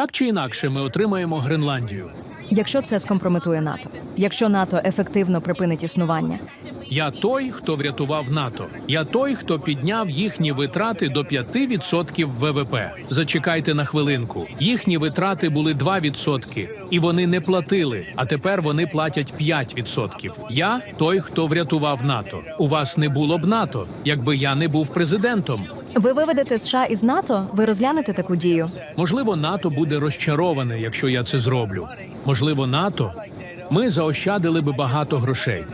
Так чи інакше, ми отримаємо Гренландію. Якщо це скомпрометує НАТО, якщо НАТО ефективно припинить існування, Я той, хто врятував НАТО. Я той, хто підняв їхні витрати до 5% ВВП. Зачекайте на хвилинку. Їхні витрати були 2%, і вони не платили. А тепер вони платять 5%. Я той, хто врятував НАТО. У вас не було б НАТО, якби я не був президентом. Ви виведете США із НАТО, ви розглянете таку дію. Можливо, НАТО буде розчароване, якщо я це зроблю. Можливо, НАТО. Ми заощадили би багато грошей.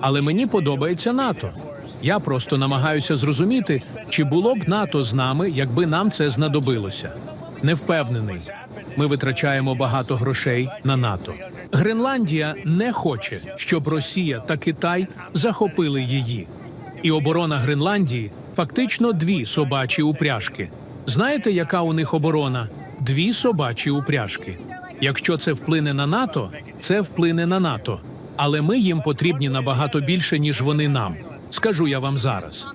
Але мені подобається НАТО. Я просто намагаюся зрозуміти, чи було б НАТО з нами, якби нам це знадобилося. Не впевнений. Ми витрачаємо багато грошей на НАТО. Гренландія не хоче, щоб Росія та Китай захопили її. І оборона Гренландії фактично дві собачі упряжки. Знаєте, яка у них оборона? Дві собачі упряжки. Якщо це вплине на НАТО, це вплине на НАТО. Але ми їм потрібні набагато більше, ніж вони нам. Скажу я вам зараз.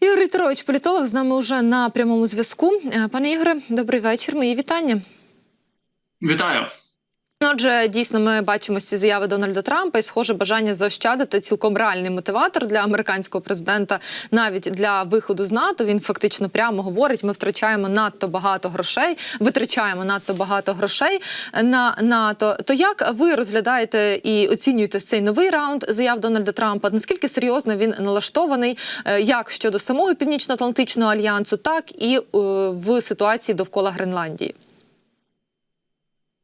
Ігор Вікторович, політолог з нами вже на прямому зв'язку. Е, Пане Ігоре, добрий вечір. Мої вітання. Вітаю. Отже, дійсно, ми бачимо ці заяви Дональда Трампа і схоже бажання заощадити цілком реальний мотиватор для американського президента, навіть для виходу з НАТО. Він фактично прямо говорить: ми втрачаємо надто багато грошей, витрачаємо надто багато грошей на НАТО. То як ви розглядаєте і оцінюєте цей новий раунд заяв Дональда Трампа? Наскільки серйозно він налаштований, е, як щодо самого північно-атлантичного альянсу, так і е, в ситуації довкола Гренландії?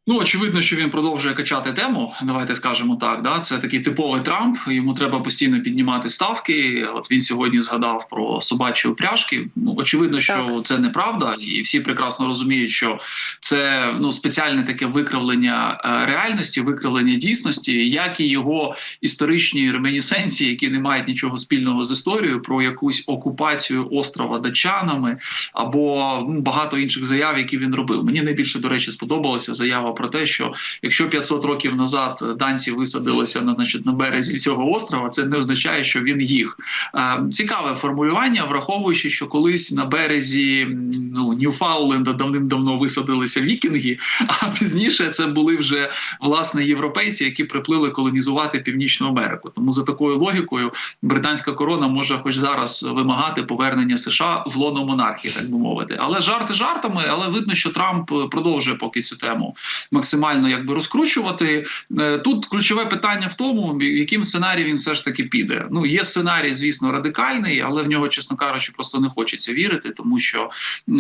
Ну, очевидно, що він продовжує качати тему. Давайте скажемо так. Да, це такий типовий Трамп. Йому треба постійно піднімати ставки. От він сьогодні згадав про собачі упряжки. Ну очевидно, що Так. це неправда, і всі прекрасно розуміють, що це ну спеціальне таке викривлення е, реальності, викривлення дійсності, як і його історичні ремінісценції, які не мають нічого спільного з історією, про якусь окупацію острова датчанами або ну, багато інших заяв, які він робив. Мені найбільше до речі сподобалася заява про те, що якщо 500 років назад данці висадилися на значить на березі цього острова, це не означає, що він їх. Цікаве формулювання, враховуючи, що колись на березі ну Ньюфауленда давним-давно висадилися вікінги, а пізніше це були вже власне європейці, які приплили колонізувати північну Америку. Тому за такою логікою британська корона може, хоч зараз, вимагати повернення США в лоно монархії, так би мовити. Але жарти жартами, але видно, що Трамп продовжує поки цю тему максимально якби розкручувати. Е, Тут ключове питання в тому, яким сценарій він все ж таки піде. Ну є сценарій, звісно, радикальний, але в нього, чесно кажучи, просто не хочеться вірити, тому що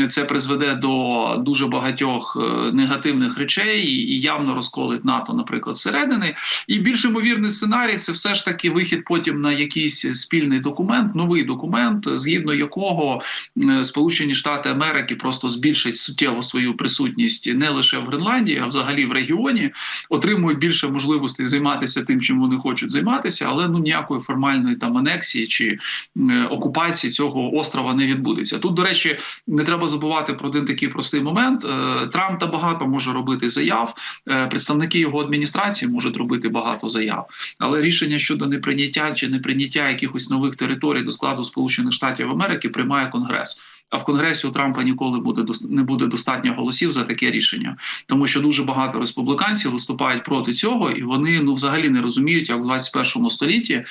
це призведе до дуже багатьох е, негативних речей і явно розколить НАТО, наприклад, зсередини. І більш ймовірний сценарій це все ж таки вихід потім на якийсь спільний документ, новий документ, згідно якого Сполучені Штати Америки просто збільшать суттєво свою присутність не лише в Гренландії, а взагалі в регіоні, отримують більше можливостей займатися тим, чим вони хочуть займатися, але ну ніякої формальної там анексії чи е, окупації цього острова не відбудеться. Тут, до речі, не треба забувати про один такий простий момент. Е, Трамп та багато може робити заяв. е, Представники його адміністрації можуть робити багато заяв, але рішення щодо неприйняття чи неприйняття якихось нових територій до складу Сполучених Штатів Америки приймає Конгрес. А в Конгресі у Трампа ніколи буде не буде достатньо голосів за таке рішення, тому що дуже багато республіканців виступають проти цього, і вони ну взагалі не розуміють, як в 21 столітті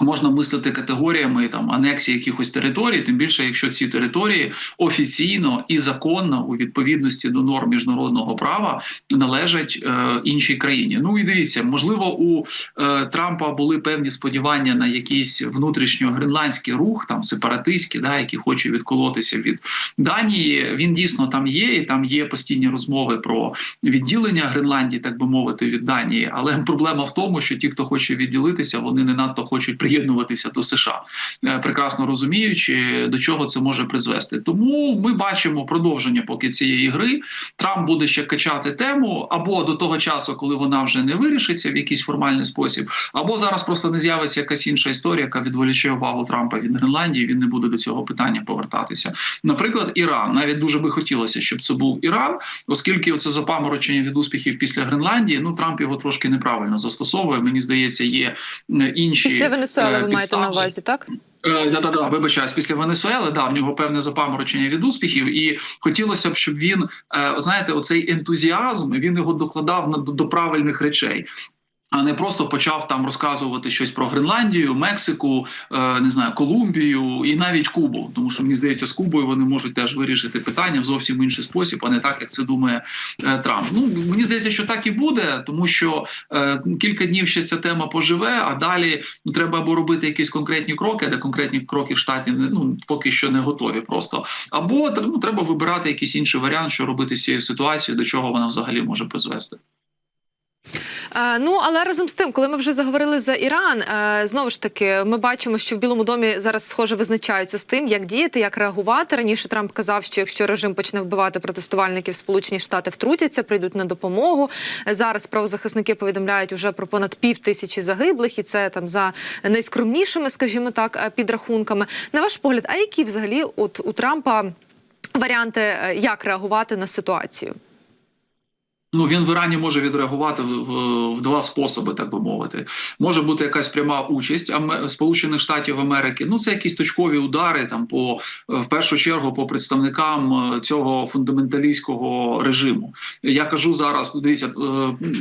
можна мислити категоріями там анексії якихось територій, тим більше, якщо ці території офіційно і законно у відповідності до норм міжнародного права належать е, іншій країні. Ну і дивіться, можливо, у е, Трампа були певні сподівання на якийсь внутрішньогренландський рух, там сепаратистський, да, який хоче відколотися від Данії. Він дійсно там є, і там є постійні розмови про відділення Гренландії, так би мовити, від Данії. Але проблема в тому, що ті, хто хоче відділитися, вони не надто хочуть приєднуватися до США, Е, прекрасно розуміючи, до чого це може призвести. Тому ми бачимо продовження поки цієї гри. Трамп буде ще качати тему або до того часу, коли вона вже не вирішиться в якийсь формальний спосіб, або зараз просто не з'явиться якась інша історія, яка відволіче увагу Трампа від Гренландії. Він не буде до цього питання повертатися. Наприклад, Іран навіть дуже би хотілося, щоб це був Іран, оскільки це запаморочення від успіхів після Гренландії. Ну Трамп його трошки неправильно застосовує. Мені здається, є е, інші Після Венесуели е, ви маєте на увазі, так? Е, Да, да, да, вибачаюсь, після Венесуели, да, в нього певне запаморочення від успіхів, і хотілося б, щоб він, е, знаєте, оцей ентузіазм він його докладав на до правильних речей. А не просто почав там розказувати щось про Гренландію, Мексику, е, не знаю, Колумбію і навіть Кубу. Тому що мені здається, з Кубою вони можуть теж вирішити питання в зовсім інший спосіб, а не так, як це думає е, Трамп. Ну мені здається, що так і буде, тому що е, кілька днів ще ця тема поживе, а далі ну треба або робити якісь конкретні кроки, де конкретні кроки в штаті ну поки що не готові просто. Або ну, треба вибирати якийсь інший варіант, що робити з цією ситуацією, до чого вона взагалі може призвести. Е, ну але разом з тим, коли ми вже заговорили за Іран, е, знову ж таки, ми бачимо, що в Білому домі зараз схоже визначаються з тим, як діяти, як реагувати. Раніше Трамп казав, що якщо режим почне вбивати протестувальників, Сполучені Штати втрутяться, прийдуть на допомогу. Зараз правозахисники повідомляють уже про понад пів тисячі загиблих, і це там за найскромнішими, скажімо так, е, підрахунками. На ваш погляд, а які взагалі от у Трампа варіанти, як реагувати на ситуацію? Ну він в Ірані може відреагувати в, в, в два способи, так би мовити. Може бути якась пряма участь Сполучених Штатів Америки. Ну це якісь точкові удари там по в першу чергу по представникам е, цього фундаменталістського режиму. Я кажу зараз, дивіться, е,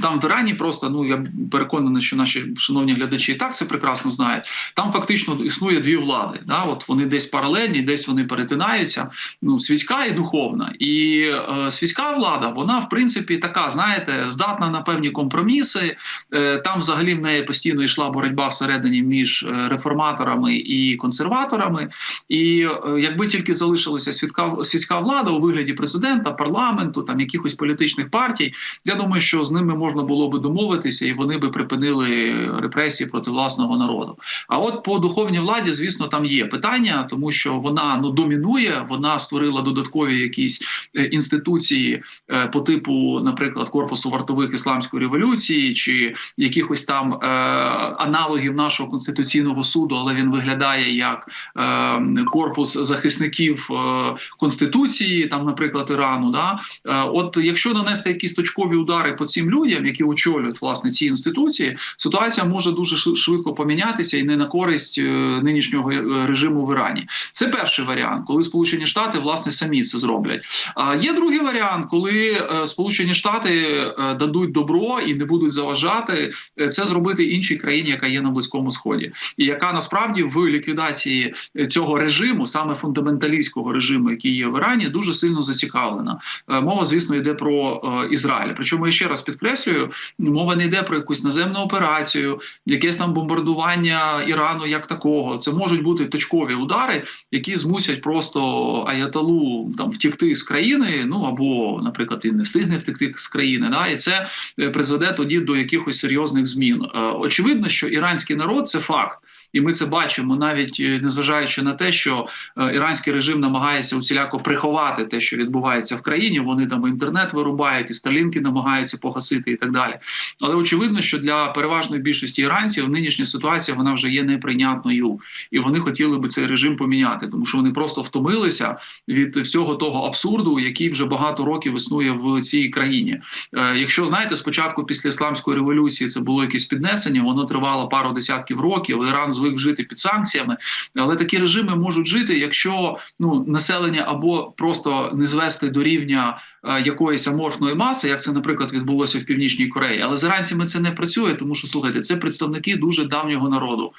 там в Ірані просто ну я переконаний, що наші шановні глядачі і так це прекрасно знають. Там фактично існує дві влади. Да? От вони десь паралельні, десь вони перетинаються. Ну світська і духовна. І е, світська влада, вона в принципі така, знаєте, здатна на певні компроміси. Е, там взагалі в неї постійно йшла боротьба всередині між е, реформаторами і консерваторами. І е, якби тільки залишилася світка світська влада у вигляді президента, парламенту, там якихось політичних партій, я думаю, що з ними можна було би домовитися, і вони би припинили репресії проти власного народу. А от по духовній владі, звісно, там є питання, тому що вона ну домінує, вона створила додаткові якісь інституції по типу, наприклад, корпусу вартових ісламської революції чи якихось там е, аналогів нашого конституційного суду, але він виглядає як е, корпус захисників е, конституції, там, наприклад, Ірану. Да? Е, от якщо нанести якісь точкові удари по цим людям, які очолюють власне ці інституції, ситуація може дуже швидко помінятися і не на користь е, нинішнього е, режиму в Ірані. Це перший варіант, коли Сполучені Штати власне самі це зроблять. А є другий варіант, коли е, Сполучені Штати е, дадуть добро і не будуть заважати е, це зробити іншій країні, яка є на близькому сході, і яка насправді в ліквідації е, цього режиму, саме фундаменталістського режиму, який є в Ірані, дуже сильно зацікавлена. Мова, звісно, йде про Ізраїль. Причому я ще раз підкреслюю, мова не йде про якусь наземну операцію, якесь там бомбардування Ірану як такого. Це можуть бути точкові удари, які змусять просто Аяталу там втікти з країни. Ну або, наприклад, він не встигне втекти з країни. Да, і це е, призведе тоді до якихось серйозних змін. Е, Очевидно, що іранський народ це факт. І ми це бачимо, навіть е, незважаючи на те, що е, іранський режим намагається усіляко приховати те, що відбувається в країні. Вони там інтернет вирубають, і сталінки намагаються погасити і так далі. Але очевидно, що для переважної більшості іранців нинішня ситуація вона вже є неприйнятною, і вони хотіли би цей режим поміняти, тому що вони просто втомилися від всього того абсурду, який вже багато років існує в цій країні. Е, Якщо знаєте, спочатку після ісламської революції це було якесь піднесення, воно тривало пару десятків років. Іран звик жити під санкціями, але такі режими можуть жити, якщо ну населення або просто не звести до рівня якоїсь аморфної маси, як це, наприклад, відбулося в північній Кореї. Але з іранцями це не працює, тому що слухайте, це представники дуже давнього народу,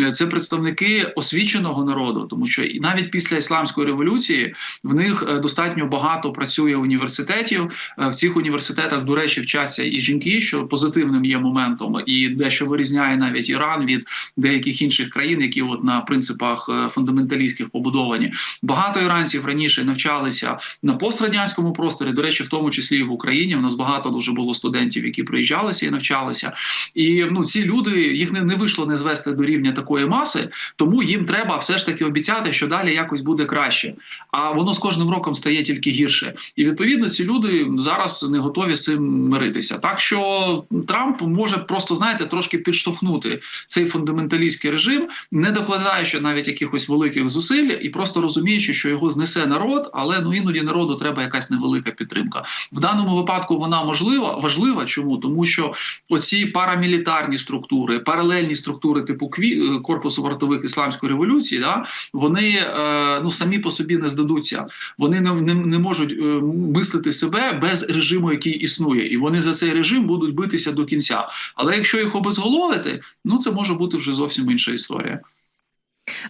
Е, це представники освіченого народу, тому що і навіть після ісламської революції в них е, достатньо багато працює університетів. Е, В цих університетах, до речі, вчаться і жінки, що позитивним є моментом, і дещо вирізняє навіть Іран від деяких інших країн, які от на принципах е, фундаменталістських побудовані. Багато іранців раніше навчалися на пострадянському просторі. До речі, в тому числі і в Україні. У нас багато дуже було студентів, які приїжджалися і навчалися. І ну ці люди їх не, не вийшло не звести до рівня такої маси, тому їм треба все ж таки обіцяти, що далі якось буде краще. А воно з кожним роком стає тільки гірше. І відповідно ці люди зараз не готові з цим миритися. Так що Трамп може просто знаєте трошки підштовхнути цей фундаменталістський режим, не докладаючи навіть якихось великих зусиль, і просто розуміючи, що його знесе народ, але ну іноді народу треба якась невелика підтримка. В даному випадку вона можлива важлива. Чому тому, що оці парамілітарні структури, паралельні структури типу кві е, корпусу вартових ісламської революції, да вони е, ну самі по собі не здадуться. Вони не, не, не можуть е, мислити себе без режиму, який існує, і вони за цей режим будуть битися до кінця. Але якщо їх обезголовити, ну це може бути вже зовсім інша історія.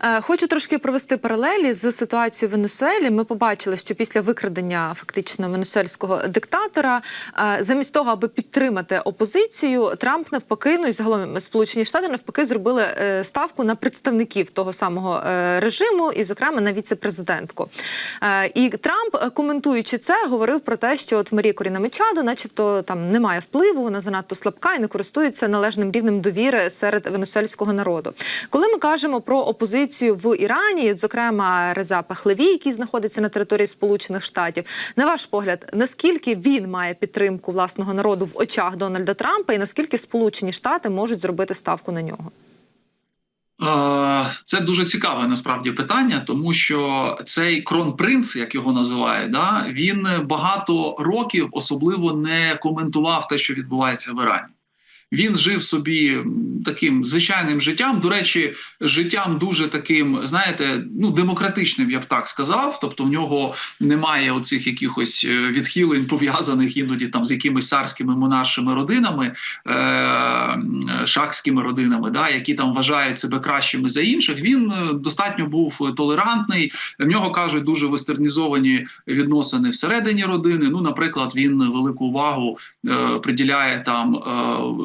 Е, Хочу трошки провести паралелі з ситуацією в Венесуелі. Ми побачили, що після викрадення фактично венесуельського диктатора, е, замість того, аби підтримати опозицію, Трамп навпаки, ну і загалом Сполучені Штати навпаки зробили е, ставку на представників того самого режиму, і, зокрема, на віце-президентку. І Трамп, коментуючи це, говорив про те, що от Марія Коріна Мечадо, начебто, там немає впливу, вона занадто слабка і не користується належним рівнем довіри серед венесуельського народу. Коли ми кажемо про опозицію в Ірані, зокрема Реза Пахлеві, який знаходиться на території Сполучених Штатів, на ваш погляд, наскільки він має підтримку власного народу в очах Дональда Трампа, і наскільки Сполучені Штати можуть зробити ставку на нього? Це дуже цікаве насправді питання, тому що цей кронпринц, як його називають, да він багато років особливо не коментував те, що відбувається в Ірані. Він жив собі таким звичайним життям. До речі, життям дуже таким, знаєте, ну демократичним, я б так сказав. Тобто, в нього немає оцих якихось е, відхилень, пов'язаних іноді там з якимись царськими монаршими родинами, е- шахськими родинами, да, які там вважають себе кращими за інших. Він е, достатньо був толерантний. В нього кажуть дуже вестернізовані відносини всередині родини. Ну, наприклад, він велику увагу е, приділяє там е,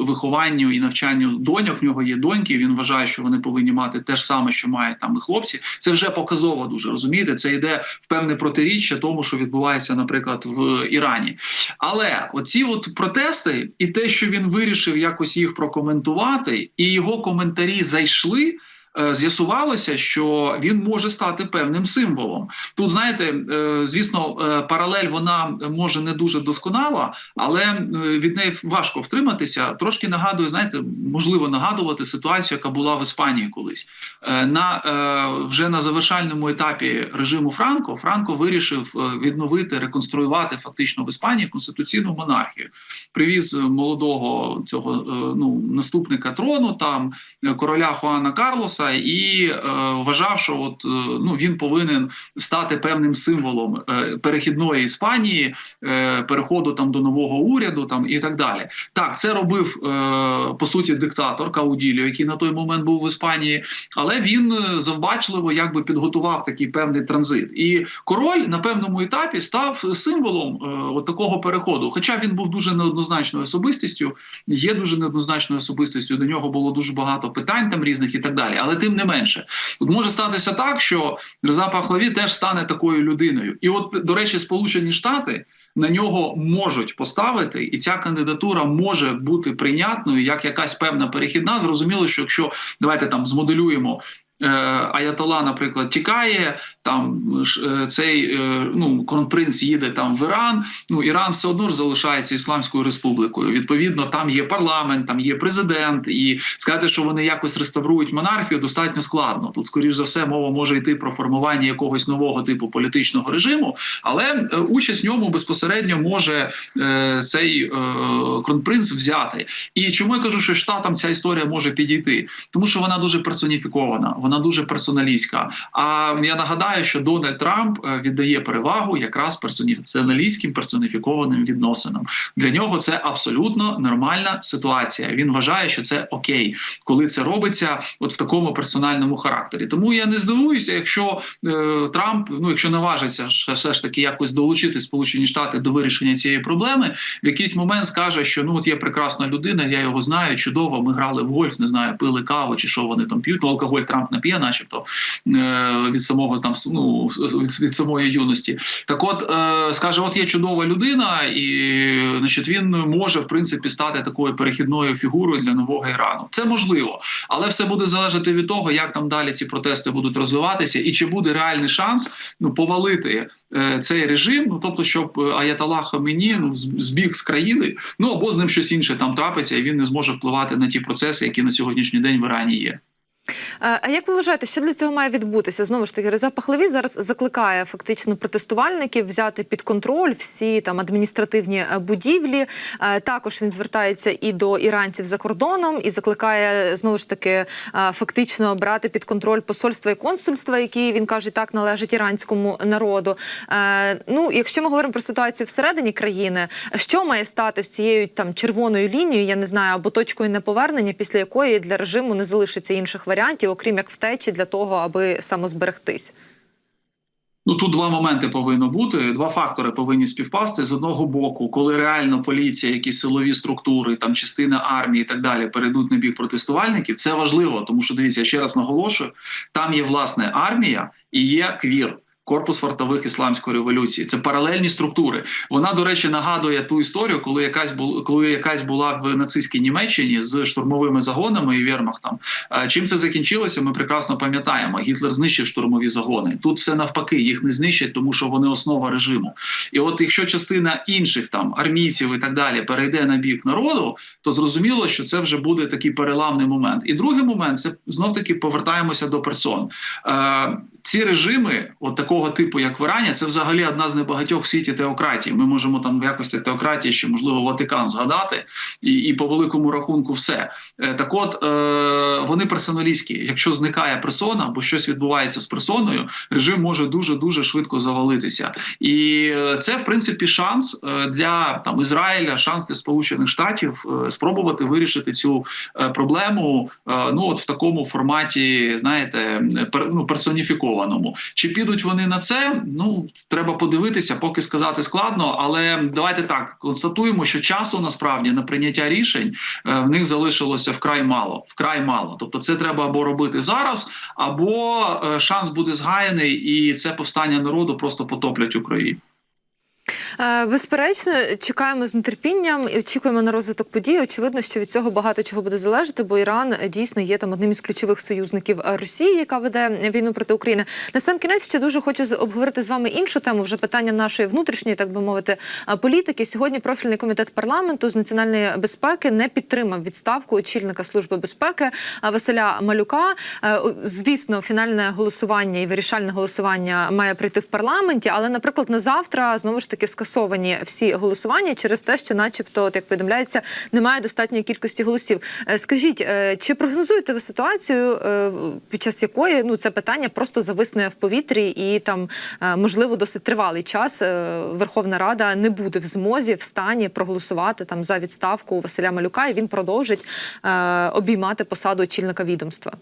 вихованню і навчанню доньок. В нього є доньки. Він вважає, що вони повинні мати те ж саме, що мають там і хлопці. Це вже показово дуже розумієте. Це йде в певне протиріччя тому, що відбувається, наприклад, в Ірані. Але оці от протести, і те, що він вирішив якось їх прокоментувати, і його коментарі зайшли. Е, З'ясувалося, що він може стати певним символом. Тут знаєте, е, звісно, е, паралель вона може не дуже досконала, але від неї важко втриматися. Трошки нагадує, знаєте, можливо нагадувати ситуацію, яка була в Іспанії колись. На вже на завершальному етапі режиму Франко Франко вирішив відновити, реконструювати фактично в Іспанії конституційну монархію. Привіз молодого цього ну наступника трону, там короля Хуана Карлоса, і е, вважав, що от е, ну він повинен стати певним символом е, перехідної Іспанії, е, переходу там до нового уряду, там і так далі. Так, це робив е, по суті диктатор Кауділіо, який на той момент був в Іспанії, але він е, завбачливо якби підготував такий певний транзит. І король на певному етапі став символом е, от такого переходу. Хоча він був дуже неоднозначною особистістю, є дуже неоднозначною особистістю. До нього було дуже багато питань там різних і так далі. Але тим не менше, от може статися так, що Реза Пахлаві теж стане такою людиною. І от, до речі, Сполучені Штати. На нього можуть поставити, і ця кандидатура може бути прийнятною як якась певна перехідна. Зрозуміло, що якщо давайте там змоделюємо. е, Аятола, наприклад, тікає, там ш- е, цей е, ну кронпринц їде там в Іран. Ну Іран все одно ж залишається ісламською республікою. Відповідно, там є парламент, там є президент, і сказати, що вони якось реставрують монархію, достатньо складно. Тут, скоріш за все, мова може йти про формування якогось нового типу політичного режиму, але е, участь в ньому безпосередньо може е, цей е, кронпринц взяти. І чому я кажу, що штатам ця історія може підійти? Тому що вона дуже персоніфікована, вона дуже персоналістська. А я нагадаю, що Дональд Трамп е, віддає перевагу якраз персоналістським персоніфікованим відносинам. Для нього це абсолютно нормальна ситуація. Він вважає, що це окей, коли це робиться от в такому персональному характері. Тому я не здивуюся, якщо е, Трамп, ну якщо наважиться все ж таки якось долучити Сполучені Штати до вирішення цієї проблеми, в якийсь момент скаже, що ну от є прекрасна людина, я його знаю, чудово. Ми грали в гольф, не знаю, пили каву чи що вони там п'ють. Ну, алкоголь Трамп не п'є, начебто е, від самого там ну, від, самої юності. Так, от е, скаже, от є чудова людина, і значить він може в принципі стати такою перехідною фігурою для нового Ірану. Це можливо, але все буде залежати від того, як там далі ці протести будуть розвиватися, і чи буде реальний шанс ну повалити е, цей режим. Ну тобто, щоб Аятолlah Хамені ну збіг з країни, ну або з ним щось інше там трапиться, і він не зможе впливати на ті процеси, які на сьогоднішній день в Ірані є. А як ви вважаєте, що для цього має відбутися? Знову ж таки, Реза Пахлеві зараз закликає фактично протестувальників взяти під контроль всі там адміністративні е, будівлі. Е, Також він звертається і до іранців за кордоном і закликає знову ж таки е, фактично брати під контроль посольства і консульства, які він каже, так належать іранському народу. Ну, якщо ми говоримо про ситуацію всередині країни, що має стати з цією там червоною лінією, я не знаю, або точкою неповернення, після якої для режиму не залишиться інших варіантів, окрім як втечі для того, аби самозберегтись. Ну тут два моменти повинно бути. Два фактори повинні співпасти з одного боку, коли реально поліція, якісь силові структури, там частина армії і так далі перейдуть на бік протестувальників. Це важливо, тому що дивіться, я ще раз наголошую: там є власне армія і є квір. Корпус вартових ісламської революції це паралельні структури. Вона, до речі, нагадує ту історію, коли якась була, коли якась була в нацистській Німеччині з штурмовими загонами і вермахтом. Е, Чим це закінчилося? Ми прекрасно пам'ятаємо. Гітлер знищив штурмові загони. Тут все навпаки, їх не знищать, тому що вони основа режиму. І от якщо частина інших там армійців і так далі перейде на бік народу, то зрозуміло, що це вже буде такий переламний момент. І другий момент це знов таки повертаємося до персон. Ці режими, от такого типу, як в Ірані, це взагалі одна з небагатьох в світі теократій. Ми можемо там в якості теократії ще можливо Ватикан згадати, і, і по великому рахунку все. Е, так, от е, вони персоналістські. Якщо зникає персона або щось відбувається з персоною, режим може дуже дуже швидко завалитися. І е, це в принципі шанс е, для там Ізраїля, шанс для Сполучених Штатів спробувати вирішити цю проблему. Ну от в такому форматі, знаєте, ну, персоніфікованому. Чи підуть вони на це? Ну треба подивитися, поки сказати складно. Але давайте так констатуємо, що часу насправді на прийняття рішень е, в них залишилося вкрай мало. Вкрай мало. Тобто, це треба або робити зараз, або е, шанс буде згаяний, і це повстання народу просто потоплять у крові. Е, Безперечно, чекаємо з нетерпінням і очікуємо на розвиток подій. Очевидно, що від цього багато чого буде залежати, бо Іран е, дійсно є там одним із ключових союзників е, Росії, яка веде війну проти України. На сам кінець ще дуже хочу обговорити з вами іншу тему. Вже питання нашої внутрішньої, так би мовити, е, політики. Сьогодні профільний комітет парламенту з національної безпеки не підтримав відставку очільника служби безпеки е, Василя Малюка. Е, Звісно, фінальне голосування і вирішальне голосування має прийти в парламенті, але, наприклад, на завтра знову ж таки скасовані всі голосування через те, що, начебто, от, як повідомляється, немає достатньої кількості голосів. Е, Скажіть, е, чи прогнозуєте ви ситуацію, е, під час якої ну це питання просто зависне в повітрі, і там можливо досить тривалий час Верховна Рада не буде в змозі в стані проголосувати там за відставку Василя Малюка, і він продовжить обіймати посаду очільника відомства?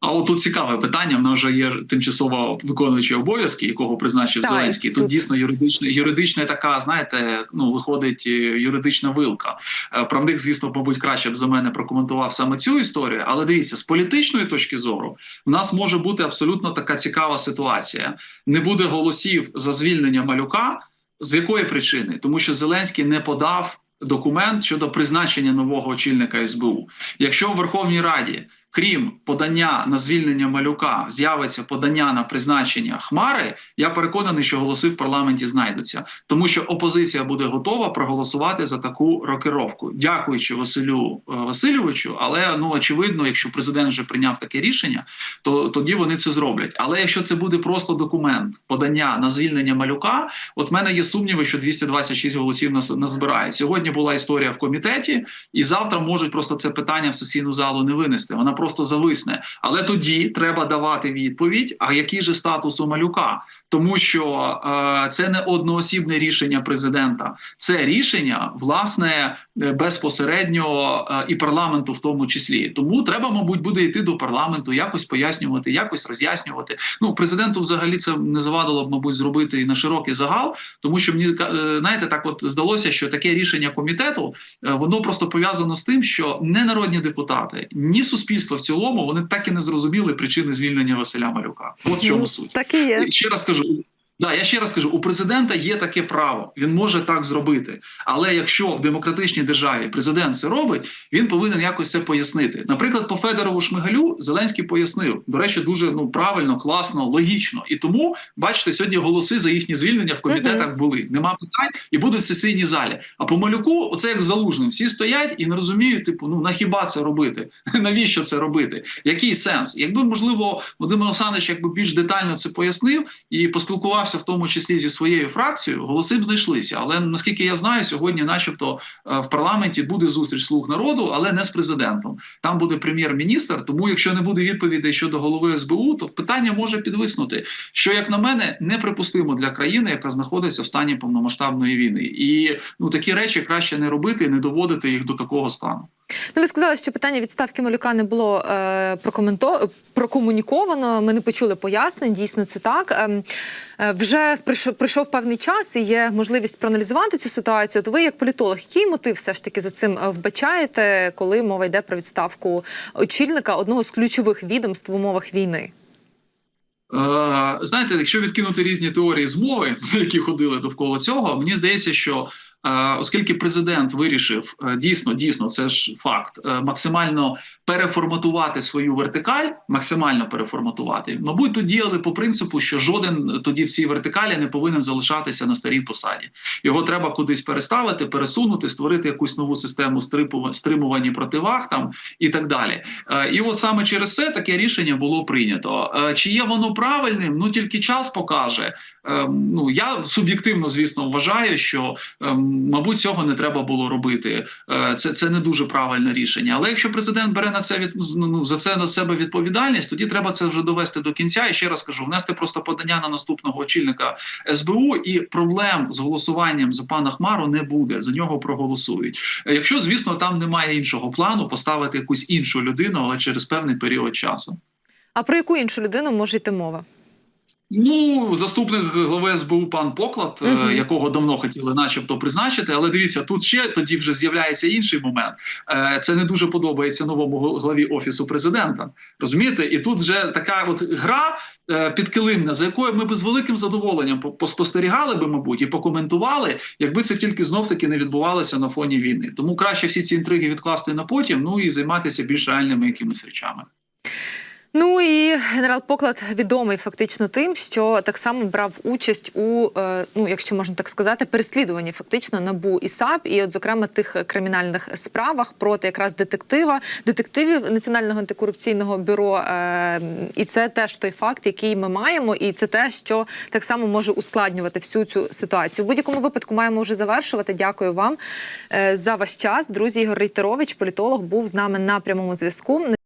А от тут цікаве питання. В нас вже є тимчасово виконуючий обов'язки, якого призначив Так, Зеленський. Тут, тут- дійсно юридична, юридична така, знаєте, ну виходить е, юридична вилка. Е, Правник, звісно, мабуть, краще б за мене прокоментував саме цю історію. Але дивіться, з політичної точки зору, в нас може бути абсолютно така цікава ситуація. Не буде голосів за звільнення малюка. З якої причини? Тому що Зеленський не подав документ щодо призначення нового очільника СБУ. Якщо в Верховній Раді крім подання на звільнення малюка, з'явиться подання на призначення Хмари, я переконаний, що голоси в парламенті знайдуться, тому що опозиція буде готова проголосувати за таку рокировку, дякуючи Василю е, Васильовичу. Але ну очевидно, якщо президент вже прийняв таке рішення, то тоді вони це зроблять. Але якщо це буде просто документ подання на звільнення малюка, от мене є сумніви, що 226 голосів нас назбирають. Сьогодні була історія в комітеті, і завтра можуть просто це питання в сесійну залу не винести. Вона просто зависне. Але тоді треба давати відповідь: а який же статус у малюка? Тому що е, це не одноосібне рішення президента, це рішення власне е, безпосередньо е, і парламенту, в тому числі. Тому треба, мабуть, буде йти до парламенту, якось пояснювати, якось роз'яснювати. Ну президенту взагалі це не завадило б, мабуть, зробити на широкий загал, тому що мені е, знаєте, так от здалося, що таке рішення комітету е, воно просто пов'язано з тим, що не народні депутати, ні суспільство в цілому вони так і не зрозуміли причини звільнення Василя Малюка. От в чому Ну, суть. Так і є. Ще раз кажу. Да, я ще раз кажу, у президента є таке право, він може так зробити. Але якщо в демократичній державі президент це робить, він повинен якось це пояснити. Наприклад, по Федорову Шмигалю Зеленський пояснив. До речі, дуже ну правильно, класно, логічно. І тому бачите, сьогодні голоси за їхні звільнення в комітетах були. Нема питань і будуть в сесійній залі. А по малюку, оце як залужним. Всі стоять і не розуміють, типу, ну на хіба це робити? Навіщо це робити? Який сенс? Якби можливо Володимир Олександрович якби більш детально це пояснив і поспілкувався в тому числі зі своєю фракцією, голоси б знайшлися. Але наскільки я знаю, сьогодні, начебто, е, в парламенті буде зустріч слуг народу, але не з президентом. Там буде прем'єр-міністр. Тому, якщо не буде відповідей щодо голови СБУ, то питання може підвиснути. Що, як на мене, неприпустимо для країни, яка знаходиться в стані повномасштабної війни. І ну такі речі краще не робити, не доводити їх до такого стану. Ну, ви сказали, що питання відставки малюка не було е, прокоменто... прокомуніковано. Ми не почули пояснень. Дійсно, це так. Ем, е, вже прийшов, прийшов певний час і є можливість проаналізувати цю ситуацію. От ви, як політолог, який мотив все ж таки за цим е, вбачаєте, коли мова йде про відставку очільника одного з ключових відомств в умовах війни? Е, знаєте, якщо відкинути різні теорії змови, які ходили довкола цього, мені здається, що оскільки президент вирішив е, дійсно, дійсно, це ж факт, е, максимально переформатувати свою вертикаль, максимально переформатувати, мабуть, тут діяли по принципу, що жоден тоді в цій вертикалі не повинен залишатися на старій посаді. Його треба кудись переставити, пересунути, створити якусь нову систему стримування противаг там і так далі. Е, І от саме через це таке рішення було прийнято. Чи є воно правильним? Ну тільки час покаже. Е, Ну я суб'єктивно, звісно, вважаю, що е, мабуть цього не треба було робити. Е, Це, це не дуже правильне рішення. Але якщо президент бере на це від ну, за це на себе відповідальність, тоді треба це вже довести до кінця. І ще раз кажу, внести просто подання на наступного очільника СБУ, і проблем з голосуванням за пана Хмару не буде. За нього проголосують. Е, Якщо, звісно, там немає іншого плану, поставити якусь іншу людину, але через певний період часу. А про яку іншу людину може йти мова? Ну, заступник глави СБУ пан Поклад, Мгм. якого давно хотіли, начебто, призначити. Але дивіться, тут ще тоді вже з'являється інший момент. Е, Це не дуже подобається новому главі офісу президента. Розумієте, і тут вже така от гра е, підкилимна, за якою ми би з великим задоволенням поспостерігали би, мабуть, і покоментували, якби це тільки знов таки не відбувалося на фоні війни. Тому краще всі ці інтриги відкласти на потім, ну і займатися більш реальними якимись речами. Ну і генерал Поклад відомий фактично тим, що так само брав участь у е, ну, якщо можна так сказати, переслідуванні фактично набу і САП, і от зокрема тих кримінальних справах проти якраз детектива, детективів Національного антикорупційного бюро. Е, і це теж той факт, який ми маємо, і це те, що так само може ускладнювати всю цю ситуацію. В будь-якому випадку маємо вже завершувати. Дякую вам е, за ваш час. Друзі, Ігор Рейтерович, політолог, був з нами на прямому зв'язку.